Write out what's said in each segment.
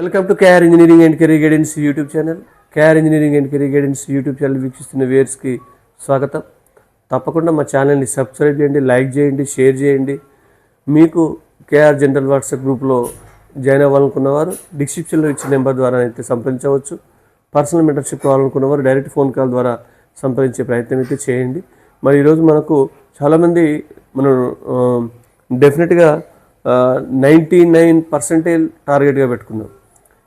Welcome to KR engineering and career guidance YouTube channel KR engineering and career guidance YouTube channel వీక్షిస్తున్న వేర్స్కి స్వాగతం. తప్పకుండా మా ఛానల్ని సబ్స్క్రైబ్ చేయండి లైక్ చేయండి షేర్ చేయండి. మీకు కేఆర్ జనరల్ వాట్సాప్ గ్రూప్లో జాయిన్ అవ్వాలనుకున్నవారు డిస్క్రిప్షన్లో ఇచ్చిన నెంబర్ ద్వారా అయితే సంప్రదించవచ్చు. పర్సనల్ మెంటర్షిప్ కావాలనుకున్నవారు డైరెక్ట్ ఫోన్ కాల్ ద్వారా సంప్రదించే ప్రయత్నం అయితే చేయండి. మరి ఈరోజు మనకు చాలామంది మనం డెఫినెట్గా నైంటీ నైన్ పర్సెంటేజ్ టార్గెట్గా పెట్టుకున్నాం.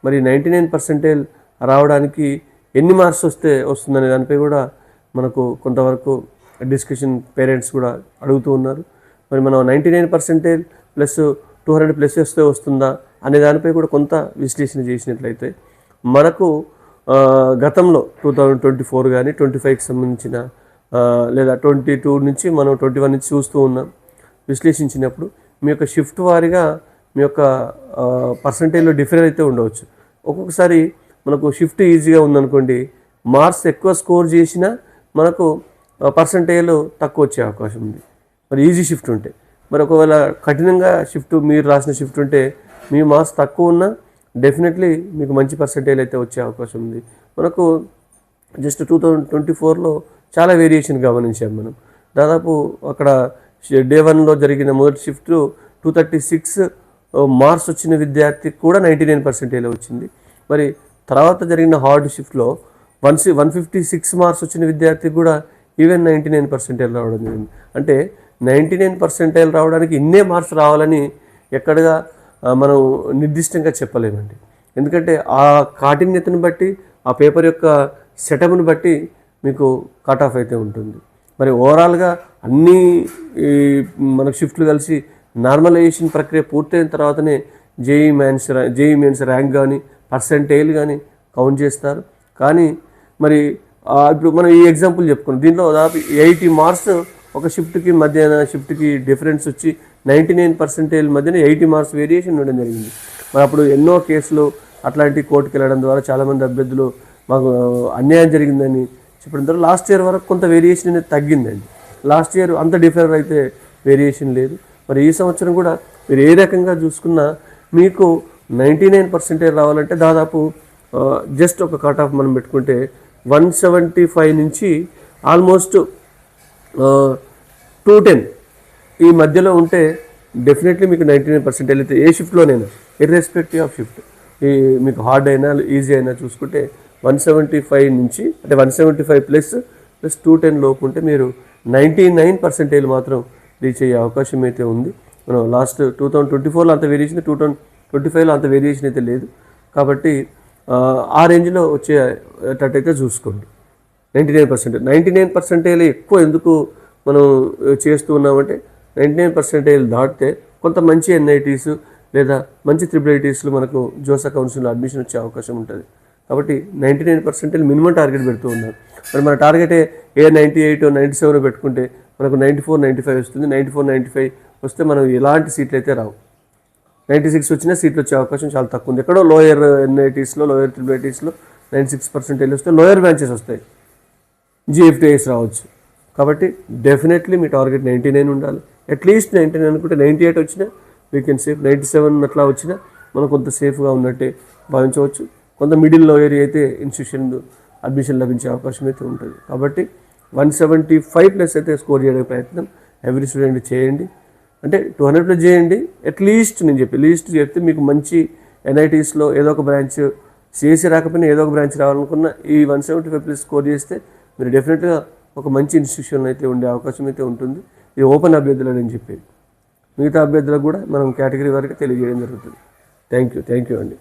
మరి నైంటీ నైన్ పర్సెంటేజ్ రావడానికి ఎన్ని మార్క్స్ వస్తే వస్తుందనే దానిపై కూడా మనకు కొంతవరకు డిస్కషన్ పేరెంట్స్ కూడా అడుగుతూ ఉన్నారు. మరి మనం ninety nine percentage plus two hundred plus వస్తే వస్తుందా అనే దానిపై కూడా కొంత విశ్లేషణ చేసినట్లయితే మనకు గతంలో టూ థౌజండ్ ట్వంటీ ఫోర్ కానీ ట్వంటీ ఫైవ్కి సంబంధించిన లేదా ట్వంటీ టూ నుంచి మనం ట్వంటీ వన్ నుంచి చూస్తూ ఉన్నాం. విశ్లేషించినప్పుడు మీ యొక్క షిఫ్ట్ వారీగా మీ యొక్క పర్సంటేజ్లో డిఫరెన్స్ అయితే ఉండవచ్చు. ఒక్కొక్కసారి మనకు షిఫ్ట్ ఈజీగా ఉందనుకోండి మార్క్స్ ఎక్కువ స్కోర్ చేసినా మనకు పర్సంటేజ్లు తక్కువ వచ్చే అవకాశం ఉంది. మరి ఈజీ షిఫ్ట్ ఉంటే. మరి ఒకవేళ కఠినంగా షిఫ్ట్ మీరు రాసిన షిఫ్ట్ ఉంటే మీ మార్క్స్ తక్కువ ఉన్నా డెఫినెట్లీ మీకు మంచి పర్సంటేజ్ అయితే వచ్చే అవకాశం ఉంది. మనకు జస్ట్ టూ థౌజండ్ ట్వంటీ ఫోర్లో చాలా వేరియేషన్ గమనించాం మనం. దాదాపు అక్కడ డే వన్లో జరిగిన మొదటి shift two thirty six marks వచ్చిన విద్యార్థికి కూడా నైంటీ నైన్ పర్సెంటేజ్ వచ్చింది. మరి తర్వాత జరిగిన హార్డ్ షిఫ్ట్లో one C one fifty six marks వచ్చిన విద్యార్థికి కూడా ఈవెన్ నైంటీ నైన్ పర్సెంటేజ్ రావడం జరిగింది. అంటే నైంటీ నైన్ పర్సెంటేజ్ రావడానికి ఇన్నే మార్క్స్ రావాలని ఎక్కడగా మనం నిర్దిష్టంగా చెప్పలేమండి. ఎందుకంటే ఆ కాఠిన్యతను బట్టి ఆ పేపర్ యొక్క సెటప్ని బట్టి మీకు కట్ ఆఫ్ అయితే ఉంటుంది. మరి ఓవరాల్గా అన్నీ ఈ మనకు షిఫ్ట్లు కలిసి నార్మలైజేషన్ ప్రక్రియ పూర్తయిన తర్వాతనే JEE mains JEE mains rank కానీ పర్సంటేజ్ కానీ కౌంట్ చేస్తారు. కానీ మరి ఇప్పుడు మనం ఈ ఎగ్జాంపుల్ చెప్పుకున్నాం దీనిలో దాదాపు ఎయిటీ మార్క్స్ ఒక షిఫ్ట్కి మధ్యాహ్న షిఫ్ట్కి డిఫరెన్స్ వచ్చి నైంటీ నైన్ పర్సెంటేజ్ మధ్యన ఎయిటీ మార్క్స్ వేరియేషన్ ఉండడం జరిగింది. మరి అప్పుడు ఎన్నో కేసులు అట్లాంటి కోర్టుకి వెళ్ళడం ద్వారా చాలామంది అభ్యర్థులు మాకు అన్యాయం జరిగిందని చెప్పడం ద్వారా లాస్ట్ ఇయర్ వరకు కొంత వేరియేషన్ అనేది తగ్గిందండి. లాస్ట్ ఇయర్ అంత డిఫరెంట్ అయితే వేరియేషన్ లేదు. మరి ఈ సంవత్సరం కూడా మీరు ఏ రకంగా చూసుకున్నా మీకు నైంటీ నైన్ పర్సెంటేజ్ రావాలంటే దాదాపు జస్ట్ ఒక కట్ ఆఫ్ మనం పెట్టుకుంటే వన్ సెవెంటీ ఫైవ్ నుంచి ఆల్మోస్ట్ టూ టెన్ ఈ మధ్యలో ఉంటే డెఫినెట్లీ మీకు నైంటీ నైన్ పర్సెంట్ అయితే ఏ షిఫ్ట్లోనైనా ఇర్రెస్పెక్టివ్ ఆఫ్ షిఫ్ట్ ఈ మీకు హార్డ్ అయినా ఈజీ అయినా చూసుకుంటే వన్ సెవెంటీ ఫైవ్ నుంచి అంటే one seventy five plus plus two ten లోపు ఉంటే మీరు నైంటీ నైన్ పర్సెంటేజ్ మాత్రం రీచ్ అయ్యే అవకాశం అయితే ఉంది. మనం లాస్ట్ టూ థౌజండ్ ట్వంటీ ఫోర్లో అంత వేరియేషన్ టూ థౌజండ్ ట్వంటీ ఫైవ్లో అంత వేరియేషన్ అయితే లేదు. కాబట్టి ఆ, రేంజ్లో వచ్చేటట్టయితే చూసుకోండి. Ninety nine percentage ninety nine percentage ఎక్కువ ఎందుకు మనం చేస్తూ ఉన్నామంటే నైంటీ నైన్ పర్సెంటేజ్ దాటితే కొంత మంచి ఎన్ఐటీస్ లేదా మంచి త్రిబుల్ ఐటీస్లో మనకు జోసా కౌన్సిల్లో అడ్మిషన్ వచ్చే అవకాశం ఉంటుంది. కాబట్టి ninety nine percentage minimum target పెడుతూ ఉన్నారు. మరి మన టార్గెట్ ఏ నైంటీ ఎయిట్ నైంటీ సెవెన్ పెట్టుకుంటే మనకు నైంటీ ఫోర్ నైంటీ ఫైవ్ వస్తుంది. నైంటీ ఫోర్ నైంటీ ఫైవ్ వస్తే మనం ఎలాంటి సీట్లు అయితే రావు. నైంటీ సిక్స్ వచ్చినా సీట్లు వచ్చే అవకాశం చాలా తక్కువ ఉంది. ఎక్కడో లోయర్ ఎన్ఐటీస్లో లోయర్ త్రిబుల్ ఐటీస్లో నైంటీ సిక్స్ పర్సెంటేజ్ వస్తే లోయర్ బ్రాంచెస్ వస్తాయి. జిఎఫ్టీఐస్ రావచ్చు. కాబట్టి డెఫినెట్లీ మీ టార్గెట్ నైంటీ నైన్ ఉండాలి. అట్లీస్ట్ నైంటీ నైన్ అనుకుంటే నైంటీ ఎయిట్ వచ్చినా we can safe ninety seven అట్లా వచ్చినా మనం కొంత సేఫ్గా ఉన్నట్టే భావించవచ్చు. కొంత మిడిల్ లోయర్ అయితే ఇన్స్టిట్యూషన్ అడ్మిషన్ లభించే అవకాశం అయితే ఉంటుంది. కాబట్టి వన్ సెవెంటీ ఫైవ్ ప్లస్ అయితే స్కోర్ చేయడానికి ప్రయత్నం. ఎవ్రీ స్టూడెంట్ చేయండి. అంటే టూ హండ్రెడ్ ప్లస్ చేయండి. అట్లీస్ట్ నేను చెప్పి లీస్ట్ చెప్తే మీకు మంచి ఎన్ఐటీస్లో ఏదో ఒక బ్రాంచ్ చేసి రాకపోయినా ఏదో ఒక బ్రాంచ్ రావాలనుకున్న ఈ one seventy five plus score చేస్తే మీరు డెఫినెట్గా ఒక మంచి ఇన్స్టిట్యూషన్ అయితే ఉండే అవకాశం అయితే ఉంటుంది. ఇది ఓపెన్ అభ్యర్థులు అని చెప్పేది. మిగతా అభ్యర్థులకు కూడా మనం కేటగిరీ వరకు తెలియజేయడం జరుగుతుంది. థ్యాంక్ యూ థ్యాంక్ యూ అండి.